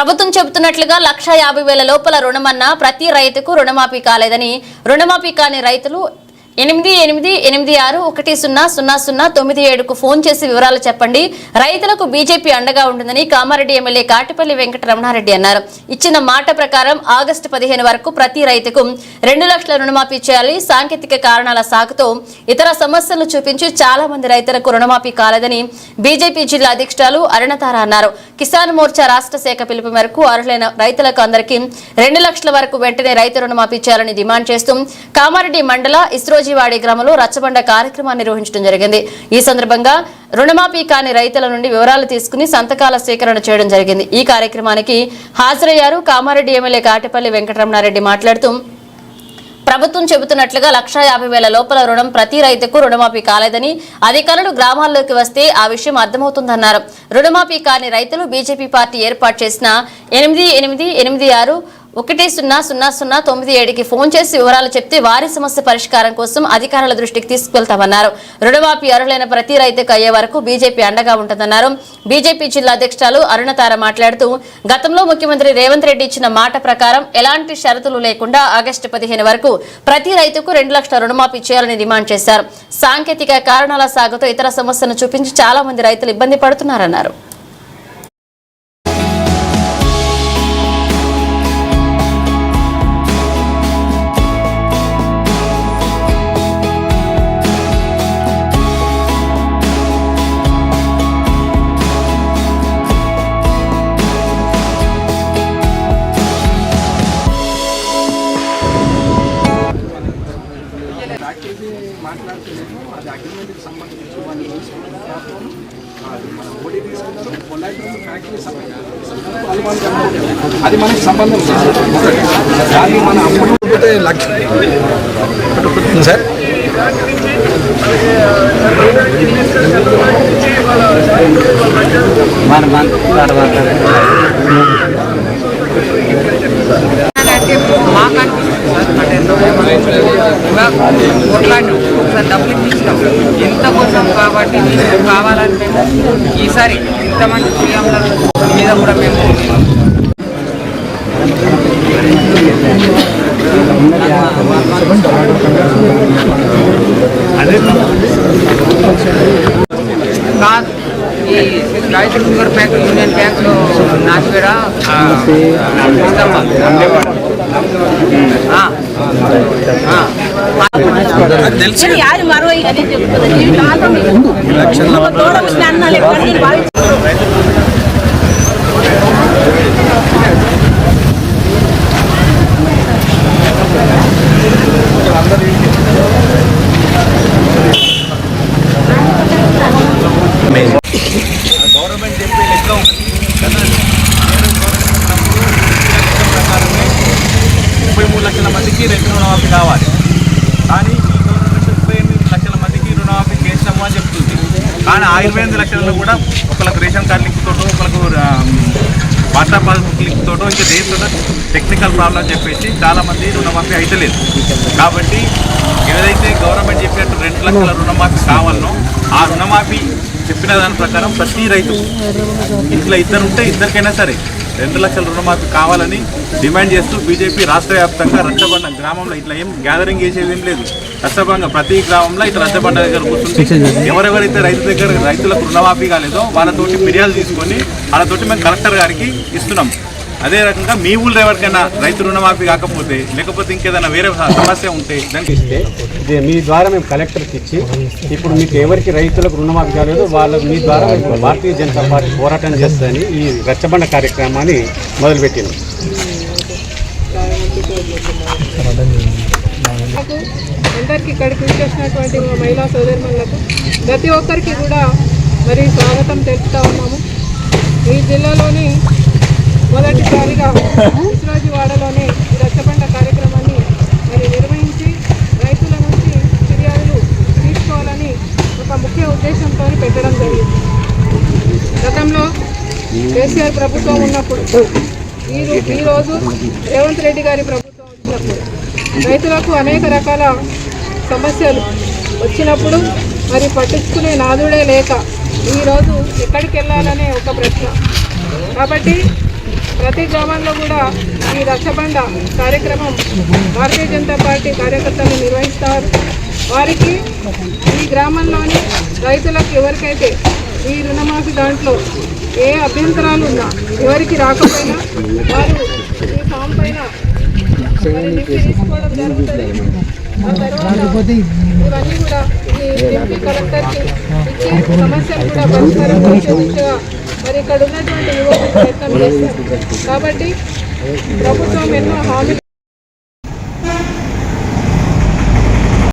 ప్రభుత్వం చెబుతున్నట్లుగా లక్ష యాభై వేల లోపల రుణమన్నా ప్రతి రైతుకు రుణమాఫీ కాలేదని రుణమాఫీ కాని రైతులు ఎనిమిది ఎనిమిది ఎనిమిది ఆరు ఒకటి సున్నా సున్నా సున్నా తొమ్మిది ఏడుకు ఫోన్ చేసి వివరాలు చెప్పండి. రైతులకు బీజేపీ అండగా ఉంటుందని కామారెడ్డి ఎమ్మెల్యే కాటిపల్లి వెంకటరమణారెడ్డి అన్నారు. ఇచ్చిన మాట ప్రకారం ఆగస్టు పదిహేను వరకు ప్రతి రైతుకు రెండు లక్షల రుణమాఫీ చేయాలి. సాంకేతిక కారణాల సాకుతో ఇతర సమస్యలు చూపించి చాలా మంది రైతులకు రుణమాఫీ కాలేదని బీజేపీ జిల్లా అధ్యక్షురాలు అరుణతార అన్నారు. కిసాన్ మోర్చా రాష్ట్ర శాఖ పిలుపు మేరకు అర్హులైన రైతులకు అందరికీ రెండు లక్షల వరకు వెంటనే రైతు రుణమాఫీ చేయాలని డిమాండ్ చేస్తూ కామారెడ్డి మండల ఇస్రో ఇస్రోజీవాడి గ్రామంలో రచ్చబండ కార్యక్రమాన్ని నిర్వహించడం జరిగింది. ఈ సందర్భంగా రుణమాఫీ కాని రైతుల నుండి వివరాలు తీసుకుని సంతకాల సేకరణ చేయడం జరిగింది. ఈ కార్యక్రమానికి హాజరయ్యారు కామారెడ్డి ఎమ్మెల్యే కాటిపల్లి వెంకటరమణారెడ్డి మాట్లాడుతూ ప్రభుత్వం చెబుతున్నట్లుగా లక్ష యాభై వేల లోపల రుణం ప్రతి రైతుకు రుణమాఫీ కాలేదని అధికారులు గ్రామాల్లోకి వస్తే ఆ విషయం అర్థమవుతుందన్నారు. రుణమాఫీ కాని రైతులు బీజేపీ పార్టీ ఏర్పాటు చేసిన ఎనిమిది ఎనిమిది ఎనిమిది ఆరు ఒకటి సున్నా సున్నా సున్నా తొమ్మిది ఏడుకి ఫోన్ చేసి వివరాలు చెప్తే వారి సమస్య పరిష్కారం కోసం అధికారుల దృష్టికి తీసుకువెళ్తామన్నారు రుణమాఫీ అర్హులైన ప్రతి రైతుకు అయ్యే వరకు బీజేపీ అండగా ఉంటుందన్నారు. బీజేపీ జిల్లా అధ్యక్షురాలు అరుణతార మాట్లాడుతూ గతంలో ముఖ్యమంత్రి రేవంత్ రెడ్డి ఇచ్చిన మాట ప్రకారం ఎలాంటి షరతులు లేకుండా ఆగస్టు పదిహేను వరకు ప్రతి రైతుకు రెండు లక్షల రుణమాఫీ చేయాలని డిమాండ్ చేశారు. సాంకేతిక కారణాల సాగుతో ఇతర సమస్యను చూపించి చాలా మంది రైతులు ఇబ్బంది పడుతున్నారన్నారు. అది మనకి సంబంధం దాన్ని కానీ మన అమ్ముడు లక్ష్యం సార్ మన మన తర్వాత మాకు అనిపిస్తుంది సార్ అంటే కోట్లాంటి కొట్లాడినాం డబ్బులు తీసినాం ఎంత కోసం కాబట్టి మేము కావాలని మేము ఈసారి ఇంతమంది సీఎంల మీద కూడా మేము కాదు ఈ రైతు షుగర్ బ్యాంక్ యూనియన్ బ్యాంకులో నాసివేడ తెలుసు. గవర్నమెంట్ చెప్పే లెక్క ముప్పై మూడు లక్షల మందికి రెండు రుణమాఫీ కావాలి. కానీ కానీ ఆ ఇరవై ఎనిమిది లక్షలలో కూడా ఒకళ్ళకు రేషన్ కార్డు లింక్తోటో ఒకరికి వాటా పాస్బుక్ లింక్తోటో ఇంకా దేనితోటో టెక్నికల్ ప్రాబ్లం చెప్పేసి చాలామంది రుణమాఫీ అయితలేదు కాబట్టి ఏదైతే గవర్నమెంట్ చెప్పినట్టు రెండు లక్షల రుణమాఫీ కావాలనో ఆ రుణమాఫీ చెప్పిన దాని ప్రకారం ప్రతి రైతు ఇంట్లో ఇద్దరు ఉంటే ఇద్దరికైనా సరే రెండు లక్షల రుణమాఫీ కావాలని డిమాండ్ చేస్తూ బీజేపీ రాష్ట్ర వ్యాప్తంగా రచ్చబండ గ్రామంలో ఇట్లా ఏం గ్యాదరింగ్ చేసేది ఏం లేదు. రచ్చబండ ప్రతి గ్రామంలో ఇట్లా రచ్చబండ దగ్గర కూర్చుంటే ఎవరెవరైతే రైతు దగ్గర రైతులకు రుణమాఫీ కాలేదో వాళ్ళతోటి ఫిర్యాదు తీసుకొని వాళ్ళతోటి మేము కలెక్టర్ గారికి ఇస్తున్నాం. అదే రకంగా మీ ఊళ్ళో ఎవరికైనా రైతు రుణమాఫీ కాకపోతే లేకపోతే ఇంకేదైనా వేరే సమస్య ఉంటే దానికి ఇస్తే మీ ద్వారా మేము కలెక్టర్కి ఇచ్చి ఇప్పుడు మీకు ఎవరికి రైతులకు రుణమాఫీ కాలేదు వాళ్ళ మీ ద్వారా మేము భారతీయ జనతా పార్టీ పోరాటం చేస్తుందని ఈ రచ్చబండ కార్యక్రమాన్ని మొదలుపెట్టినాం నాకు అందరికీ ఇక్కడికి వచ్చేసినటువంటి మా మహిళా సోదరులకు ప్రతి ఒక్కరికి కూడా మరి స్వాగతం తెలుపుతా ఉన్నాము. ఈ జిల్లాలోని మొదటిసారిగా వాడలోనే ఈ రచ్చబండ కార్యక్రమాన్ని మరి నిర్వహించి రైతుల నుంచి ఫిర్యాదులు తీసుకోవాలని ఒక ముఖ్య ఉద్దేశంతో పెట్టడం జరిగింది. గతంలో కేసీఆర్ ప్రభుత్వం ఉన్నప్పుడు ఈ ఈరోజు రేవంత్ రెడ్డి గారి ప్రభుత్వం వచ్చినప్పుడు రైతులకు అనేక రకాల సమస్యలు వచ్చినప్పుడు మరి పట్టించుకునే నాదుడే లేక ఈరోజు ఎక్కడికి వెళ్ళాలనే ఒక ప్రశ్న. కాబట్టి ప్రతి గ్రామంలో కూడా ఈ రచ్చబండ కార్యక్రమం భారతీయ జనతా పార్టీ కార్యకర్తలు నిర్వహిస్తారు. వారికి ఈ గ్రామంలోని రైతులకు ఎవరికైతే ఈ రుణమాఫీ దాంట్లో ఏ అభ్యంతరాలు ఉన్నా ఎవరికి రాకపోయినా వారు ఈ ఫామ్ పైన తీసుకోవడం జరుగుతుంది. ఇవన్నీ కూడా ఈ డిప్యూటీ కలెక్టర్కి ఇచ్చే సమస్యలు కూడా పరిష్కారం చేసే మరి ఇక్కడ ఉన్నటువంటి యువకులు ప్రయత్నం చేస్తారు కాబట్టి ప్రభుత్వం ఎన్నో హామీలు